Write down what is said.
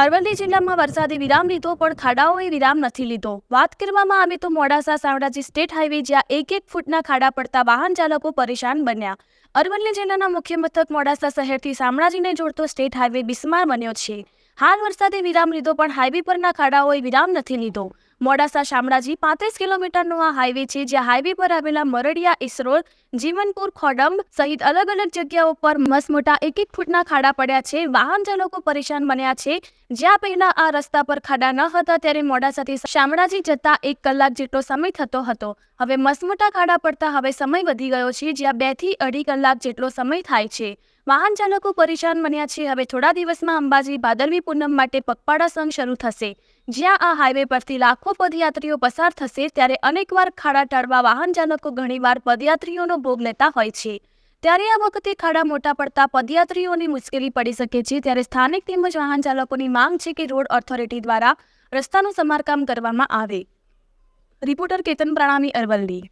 અરવલ્લી જિલ્લામાં વરસાદે વિરામ લીધો, પણ ખાડાઓએ વિરામ નથી લીધો. વાત કરવામાં આવે તો મોડાસા સાવડાજી સ્ટેટ હાઈવે જ્યાં એક એક ફૂટના ખાડા પડતા વાહન ચાલકો પરેશાન બન્યા. અરવલ્લી જિલ્લાના મુખ્ય મથક મોડાસા શહેરથી શામળાજીને જોડતો સ્ટેટ હાઈવે બિસ્માર બન્યો છે. હાલ વરસાદે વિરામ લીધો, પણ હાઈવે પરના ખાડાઓએ વિરામ નથી લીધો. મોડાસા શામળાજી પાંત્રીસ કિલોમીટરનો આ હાઈવે છે, જ્યાં હાઈવે પર આવેલા મરડિયા ઇસરોલ, જીવનપુર ખોડંબ સહિત અલગ અલગ જગ્યાઓ પર મસમોટા એક એક ફૂટના ખાડા પડ્યા છે. વાહન ચાલકો પરેશાન બન્યા છે. જ્યાં પહેલા આ રસ્તા પર ખાડા ન હતા, ત્યારે મોડાસાથી શામળાજી જતા એક કલાક જેટલો સમય થતો હતો. હવે મસમોટા ખાડા પડતા હવે સમય વધી ગયો છે, જ્યાં બેથી અઢી કલાક જેટલો સમય થાય છે. વાહન ચાલકો પરેશાન બન્યા છે. હવે થોડા દિવસમાં અંબાજી ભાદરવી પૂનમ માટે પગપાળા સંઘ શરૂ થશે. જ્યાં આ હાઈવે પરથી લાખો પદયાત્રીઓ પસાર થશે, ત્યારે અનેકવાર ખાડા ટાળવા વાહન ચાલકો ઘણીવાર પદયાત્રીઓનો ભોગ લેતા હોય છે. ત્યારે આ વખતે ખાડા મોટા પડતા પદયાત્રીઓની મુશ્કેલી પડી શકે છે. ત્યારે સ્થાનિક તેમજ વાહન ચાલકોની માંગ છે કે રોડ ઓથોરિટી દ્વારા રસ્તાનું સમારકામ કરવામાં આવે. રિપોર્ટર કેતન પ્રણામી અરવલ્લી.